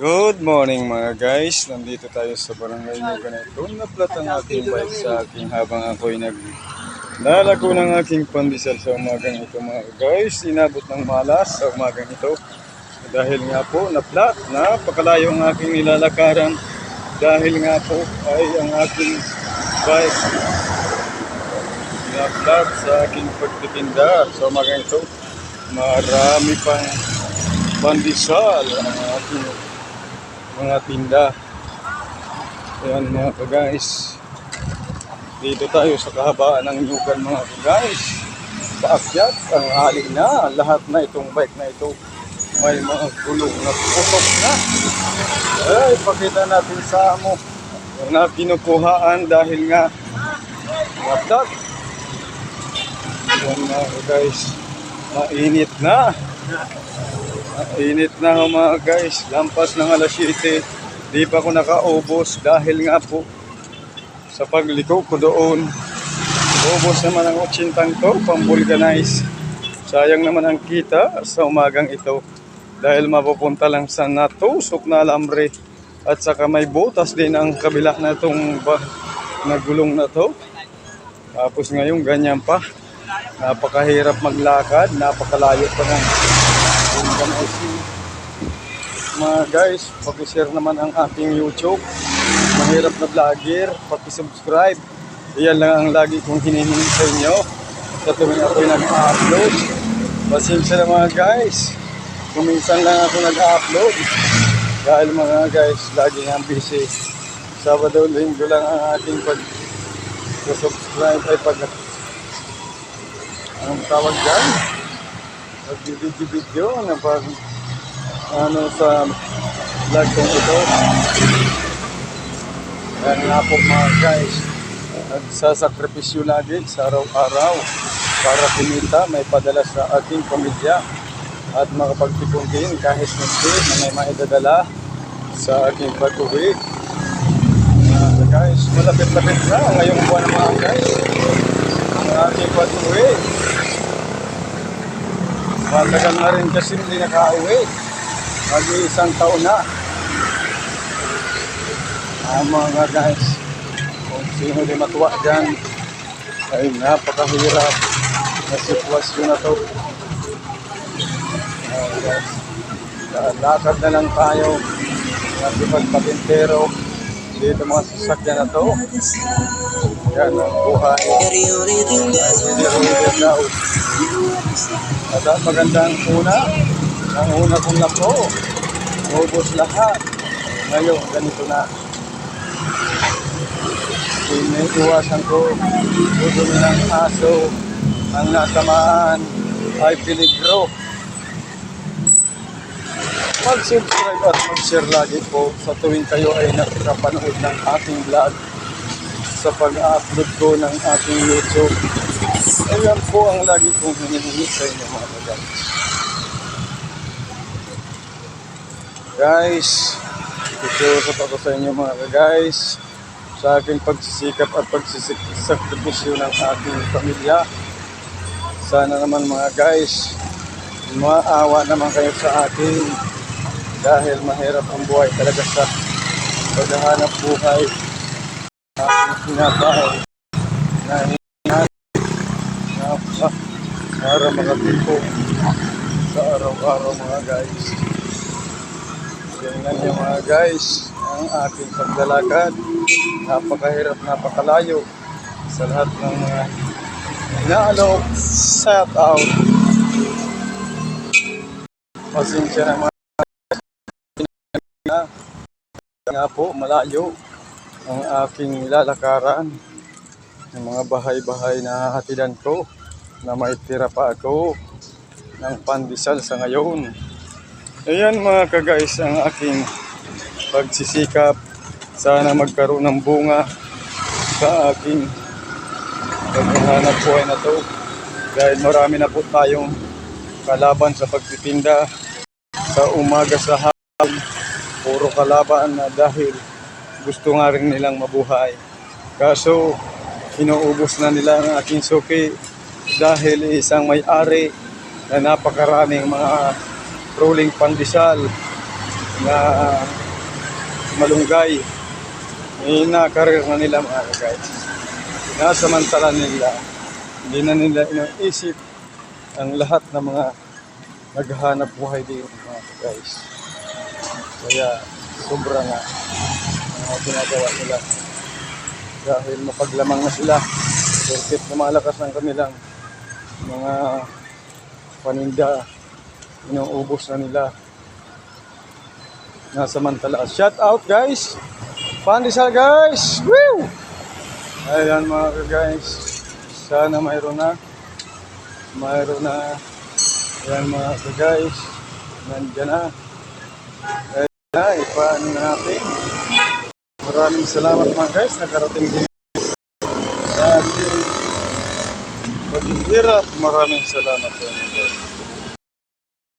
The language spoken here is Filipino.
Good morning mga guys. Nandito tayo sa barangay Nuganito. Naplat ang aking bike sa aking habang ako'y nag Lalako ng aking pandesal sa umagang ito mga guys. Inabot ng malas sa umagang ito. Dahil nga po naplat, napakalayo ang aking nilalakaran. Dahil nga po ay ang aking bike naplat sa aking pagtitinda sa umagang ito. Marami pang pandesal ang aking mga tinda. Ayan mga guys. Dito tayo sa kahabaan ng Yugan mga guys. Paakyat ang hali na. Lahat na itong bike na ito may mga gulong na putok na. Ay, pakita natin sa amo na kinukuhaan dahil nga watak. Ayan mga guys. Mainit na. Init na ho mga guys. Lampas ng alas 7. Di pa ako nakaubos dahil nga po sa pagliko ko doon. Ubos naman ang 80 to, pang vulcanize. Sayang naman ang kita sa umagang ito. Dahil mapupunta lang sa natusok na alambre. At saka may butas din ang kabila na itong ba, na gulong na to. Tapos ngayon ganyan pa. Napakahirap maglakad, napakalayo pa ng Mga guys, pakishare naman ang aking YouTube. Mahirap na vlogger, pakisubscribe. Iyan lang ang lagi kong hinihingi sa inyo. Sa tuwing ako'y nag-upload. Pasensya na mga guys. Kuminsan lang ako nag-upload. Dahil mga guys, lagi nga busy. Sabado, linggo lang ang ating pag subscribe ay pag ang tawag dyan nagbibidyo-video na pag ano sa vlog kong ito. Kaya nga po mga guys, nagsasakripisyo lagi sa araw-araw para kumita, may padala sa ating pamilya at makapagtipon din kahit hindi na may maidadala sa aking pag-uwi. Uh, guys, malapit-lapit na ngayong buwan mga guys ang ating pag-uwi. Matagal na rin kasi hindi nakauwi. Mag-iisang taon na. Ah, mga guys, kung sino di matuwa dyan, ay napakahirap na sitwasyon na to. Ah, guys, lakad na lang tayo. Nakipagpatintero dito mga sasakyan na to. Yan ang buhay. Hindi daw. At ang magandang una, ang una kong lako, ubos lahat. Ngayon, ganito na. Iniiwasan ko, udumi ng aso, ang natamaan ay peligro. Mag-subscribe at mag-share lagi po sa tuwing kayo ay nakakapanood ng aking vlog sa pag-upload ko ng aking YouTube. Ayan po ang lagi kong hinihingi sa inyo mga guys. Guys, ito ako sa inyo mga guys sa aking pagsisikap at pagsisakripisyo ng aking pamilya. Sana naman mga guys, maawa naman kayo sa akin dahil mahirap ang buhay talaga sa paghahanap buhay aking na hinahanap na para makatipo sa araw-araw mga guys. Tingnan niyo mga guys, ang ating paglalakad. Napakahirap, napakalayo sa lahat ng mga inaalok, set out. Pasensya na mga nga po malayo ang aking lalakaran ng mga bahay-bahay na hatidan ko na maitira pa ako ng pandesal sa ngayon. Ayan mga kagais ang aking pagsisikap. Sana magkaroon ng bunga sa aking paghahanap buhay na to. Dahil marami na po tayong kalaban sa pagtitinda sa umaga sa hapon. Puro kalaban na dahil gusto nga rin nilang mabuhay. Kaso inuubos na nila ang aking suki dahil isang may-ari na napakaraming mga rolling pandesal na malunggay. Eh, nakarir na nila mga guys. Nasamantala nila. Hindi na nila iniisip ang lahat ng mga naghahanap buhay din mga guys. Kaya sobra nga ang ginagawa nila. Dahil mapaglamang na sila. Porkit lumalakas ng kanilang mga paninda. Inuubos na nila. Nasamantala. Shout out guys! Pandesal guys! Woo! Ayan mga guys. Sana mayroon na. Mayroon na. Ayan mga guys. Nandiyan na. Ayan na. Ipaano na natin. Maraming salamat mga guys. Nakarating din sa ating paghihirap. Maraming salamat guys.